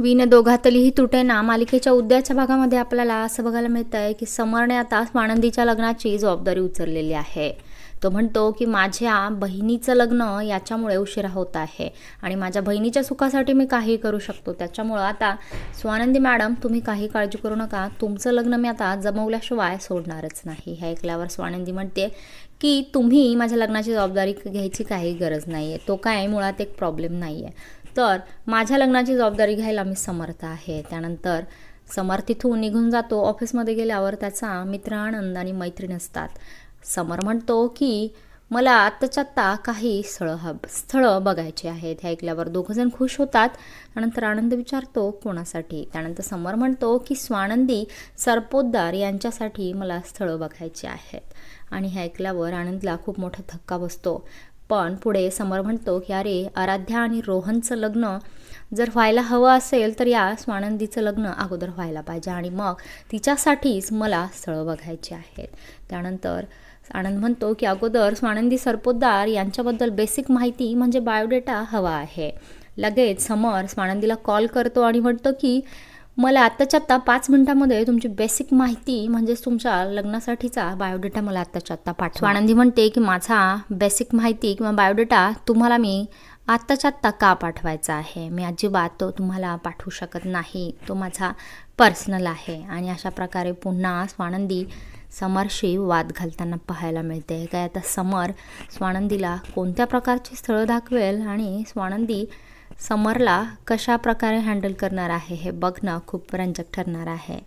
Win दोघातलीही तुटेना मालिकेच्या उद्याच्या भागामध्ये आपल्याला असं बघायला मिळतं आहे की समरने आता स्वानंदीच्या लग्नाची जबाबदारी उचललेली आहे. तो म्हणतो की माझ्या बहिणीचं लग्न याच्यामुळे उशिरा होत आहे आणि माझ्या बहिणीच्या सुखासाठी मी काही करू शकतो. त्याच्यामुळं आता स्वानंदी मॅडम तुम्ही काही काळजी करू नका. तुमचं लग्न मी आता जमवल्याशिवाय सोडणारच नाही. हे ऐकल्यावर स्वानंदी म्हणते की तुम्ही माझ्या लग्नाची जबाबदारी घ्यायची काही गरज नाही आहे तो काय मुळात एक प्रॉब्लेम नाही आहे तर माझ्या लग्नाची जबाबदारी घ्यायला मी समर्थ आहे. त्यानंतर समर तिथून निघून जातो. ऑफिसमध्ये गेल्यावर त्याचा मित्र आनंद आणि मैत्रीण असतात. समर म्हणतो की मला आत्ताच्या आत्ता काही स्थळं हब स्थळं बघायची आहेत. हे ऐकल्यावर दोघंजण खुश होतात. त्यानंतर आनंद विचारतो कोणासाठी? त्यानंतर समर म्हणतो की स्वानंदी सरपोतदार यांच्यासाठी मला स्थळं बघायची आहेत. आणि हे ऐकल्यावर आनंदला खूप मोठा धक्का बसतो. पण पुढे समर म्हणतो की अरे आराध्या आणि रोहनचं लग्न जर व्हायला हवं असेल तर या स्वानंदीचं लग्न अगोदर व्हायला पाहिजे आणि मग तिच्यासाठीच मला स्थळं बघायची आहेत. त्यानंतर आनंद म्हणतो की अगोदर स्वानंदी सरपोतदार यांच्याबद्दल बेसिक माहिती म्हणजे बायोडेटा हवा आहे. लगेच समर स्वानंदीला कॉल करतो आणि म्हणतो की मला आत्ताच्या आत्ता पाच मिनिटामध्ये तुमची बेसिक माहिती म्हणजेच तुमच्या लग्नासाठीचा बायोडेटा मला आत्ताच्या आत्ता पाठवा. आनंदी म्हणते की माझा बेसिक माहिती किंवा बायोडेटा तुम्हाला मी आत्ताच्या आत्ता का पाठवायचा आहे? मी अजिबात तो तुम्हाला पाठवू शकत नाही. तो माझा पर्सनल आहे. आणि अशा प्रकारे पुन्हा स्वानंदी समरशी वाद घालताना पाहायला मिळते. काय आता समर स्वानंदीला कोणत्या प्रकारची स्थळं दाखवेल? आणि स्वानंदी समरला कशा प्रकारे हँडल करणार आहे हे बघणं खूप रंजक ठरणार आहे.